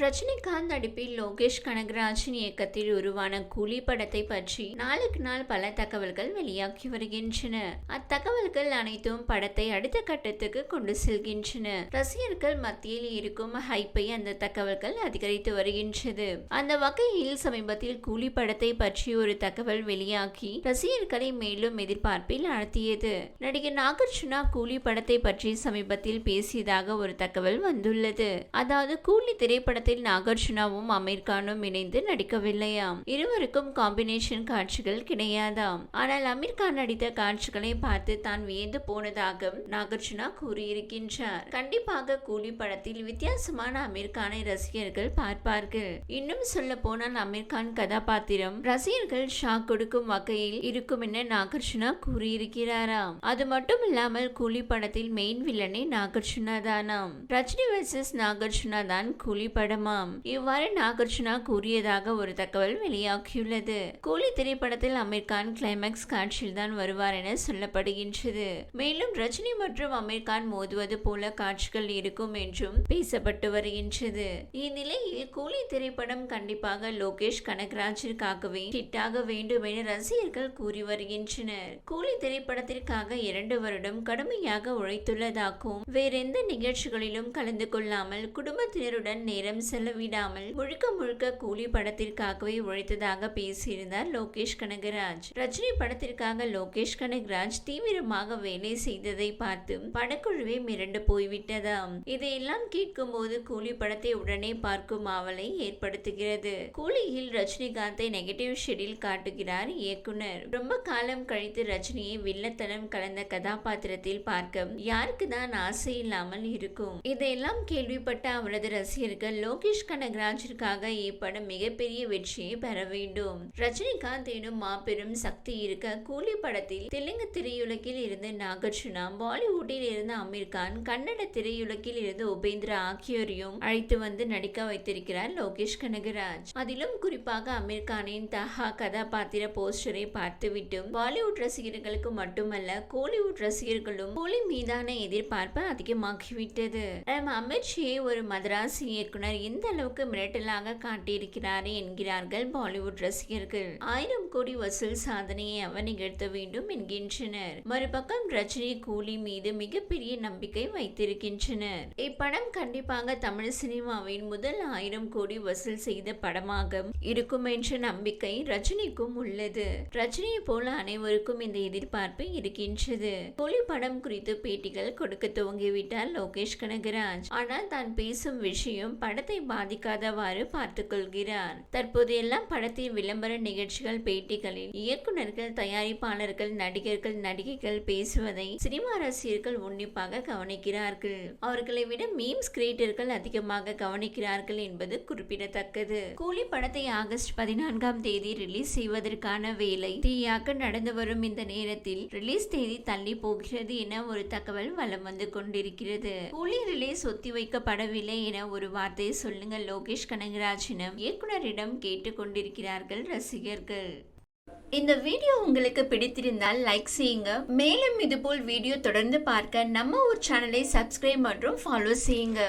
ரஜினிகாந்த் நடிப்பில் லோகேஷ் கனகராஜின் இயக்கத்தில் உருவான கூலி படத்தை பற்றி நாளுக்கு நாள் பல தகவல்கள் வெளியாகி வருகின்றன. அத்தகவல்கள் அனைத்தும் படத்தை அடுத்த கட்டத்துக்கு கொண்டு செல்கின்றன. ரசிகர்கள் மத்தியில் இருக்கும் ஹைப்பை அந்த தகவல்கள் அதிகரித்து வருகின்றது. அந்த வகையில் சமீபத்தில் கூலி படத்தை பற்றி ஒரு தகவல் வெளியாகி ரசிகர்களை மேலும் எதிர்பார்ப்பில் ஆழ்த்தியது. நடிகர் நாகார்ஜுனா கூலி படத்தை பற்றி சமீபத்தில் பேசியதாக ஒரு தகவல் வந்துள்ளது. அதாவது கூலி திரைப்பட படத்தில் நாகார்ஜுனாவும் அமீர் கானும் இணைந்து நடிக்கவில்லையாம். இருவருக்கும் காம்பினேஷன் காட்சிகள் கிடையாதாம். ஆனால் அமீர் கான் நடித்த காட்சிகளை பார்த்து தான் வியந்து போனதாக நாகார்ஜுனா கூறியிருக்கின்றார். கண்டிப்பாக கூலி படத்தில் வித்தியாசமான அமீர் கானை ரசிகர்கள் பார்ப்பார்கள். இன்னும் சொல்ல போனால் அமீர் கான் கதாபாத்திரம். ரசிகர்கள் ஷாக் கொடுக்கும் வகையில் இருக்கும் என நாகார்ஜுனா கூறியிருக்கிறாராம். அது மட்டும் இல்லாமல் கூலி படத்தில் மெயின் வில்லனே நாகார்ஜுனா தானாம். ரஜினி வர்சஸ் நாகார்ஜுனா தான் கூலி திரைப்படமாம். இவ்வாறு நாகார்ஜுனா கூறியதாக ஒரு தகவல் வெளியாகியுள்ளது. கூலி திரைப்படத்தில் அமீர் கான் கிளைமேக்ஸ் காட்சியில் தான் வருவார் என சொல்லப்படுகின்றது. மேலும் ரஜினி மற்றும் அமீர் கான் மோதுவது போல காட்சிகள் இருக்கும் என்றும் பேசப்பட்டு வருகின்றது. இந்நிலையில் கூலி திரைப்படம் கண்டிப்பாக லோகேஷ் கனகராஜிற்காகவே ஹிட்டாக வேண்டும் என ரசிகர்கள் கூறி வருகின்றனர். கூலி திரைப்படத்திற்காக இரண்டு வருடம் கடுமையாக உழைத்துள்ளதாகவும் வேறெந்த நிகழ்ச்சிகளிலும் கலந்து கொள்ளாமல் குடும்பத்தினருடன் நேரம் செலவிடாமல் முழுக்க முழுக்க கூலி படத்திற்காகவே உழைத்ததாக பேசியிருந்தார் லோகேஷ் கனகராஜ். ரஜினி படத்திற்காக லோகேஷ் கனகராஜ் தீவிரமாக வேலை செய்ததை பார்த்து படக்குழுவே மிரண்டு போய்விட்டதாம். இதையெல்லாம் கேட்கும் போது கூலி படத்தை உடனே பார்க்கும் ஆவலை ஏற்படுத்துகிறது. கூலியில் ரஜினிகாந்தை நெகட்டிவ் ஷெடில் காட்டுகிறார் இயக்குனர். ரொம்ப காலம் கழித்து ரஜினியை வில்லத்தனம் கலந்த கதாபாத்திரத்தில் பார்க்க யாருக்கு தான் ஆசை இல்லாமல் இருக்கும்? இதையெல்லாம் கேள்விப்பட்ட அவரது ரசிகர்கள் லோகேஷ் கனகராஜிற்காக இப்படம் மிகப்பெரிய வெற்றியை பெற வேண்டும். ரஜினிகாந்த் எனும் மாபெரும் சக்தி இருக்க கூலி படத்தில் தெலுங்கு திரையுலகில் இருந்து நாகார்ஜுனா பாலிவுட்டில் இருந்து அமீர் கான் கன்னட திரையுலகில் இருந்து உபேந்திரா ஆகியோரையும் அழைத்து வந்து நடிக்க வைத்திருக்கிறார் லோகேஷ் கனகராஜ். அதிலும் குறிப்பாக அமீர் கானின் தஹா கதாபாத்திர போஸ்டரை பார்த்துவிட்டு பாலிவுட் ரசிகர்களுக்கு மட்டுமல்ல கோலிவுட் ரசிகர்களும் கூலி மீதான எதிர்பார்ப்பு அதிகமாகிவிட்டது நம்ம ஒரு மதராசி இயக்குனர் நடிகர் இந்த அளவுக்கு மிரட்டலாக காட்டியிருக்கிறார் என்கிறார்கள் பாலிவுட் ரசிகர்கள். ஆயிரம் கோடி வசூல் சாதனையை அவர் நிகழ்த்த வேண்டும் என்கின்றனர். மறுபக்கம் ரஜினி கூலி மீது மிகப்பெரிய நம்பிக்கை வைத்திருக்கின்றனர். இப்படம் கண்டிப்பாக தமிழ் சினிமாவின் முதல் ஆயிரம் கோடி வசூல் செய்த படமாக இருக்கும் என்ற நம்பிக்கை ரஜினிக்கும் உள்ளது. ரஜினியை போல அனைவருக்கும் இந்த எதிர்பார்ப்பு இருக்கின்றது. கூலி படம் குறித்து பேட்டிகள் கொடுக்க துவங்கிவிட்டார் லோகேஷ் கனகராஜ். ஆனால் தான் பேசும் விஷயம் பட படத்தை பாதிக்காதவாறு பார்த்து கொள்கிறார் தற்போது எல்லாம் படத்தின் விளம்பர நிகழ்ச்சிகள் பேட்டிகளில் இயக்குநர்கள் தயாரிப்பாளர்கள் நடிகர்கள் நடிகைகள் பேசுவதை சினிமா ரசிகர்கள் உன்னிப்பாக கவனிக்கிறார்கள். அவர்களை விட மீம்ஸ் கிரியேட்டர்கள் அதிகமாக கவனிக்கிறார்கள் என்பது குறிப்பிடத்தக்கது. கூலி படத்தை ஆகஸ்ட் பதினான்காம் தேதி ரிலீஸ் செய்வதற்கான வேலை தீயாக நடந்து வரும் இந்த நேரத்தில் ரிலீஸ் தேதி தள்ளி போகிறது என ஒரு தகவல் வலம் வந்து கொண்டிருக்கிறது. கூலி ரிலீஸ் ஒத்திவைக்கப்படவில்லை என ஒரு வார்த்தை சொல்லுங்க லோகேஷ் கனகராஜனும். இயக்குனரிடம் கேட்டுக்கொண்டிருக்கிறார்கள் ரசிகர்கள். இந்த வீடியோ உங்களுக்கு பிடித்திருந்தால் லைக் செய்யுங்க. மேலும் இதுபோல் வீடியோ தொடர்ந்து பார்க்க நம்ம ஒரு சேனலை சப்ஸ்கிரைப் மற்றும் ஃபாலோ செய்யுங்க.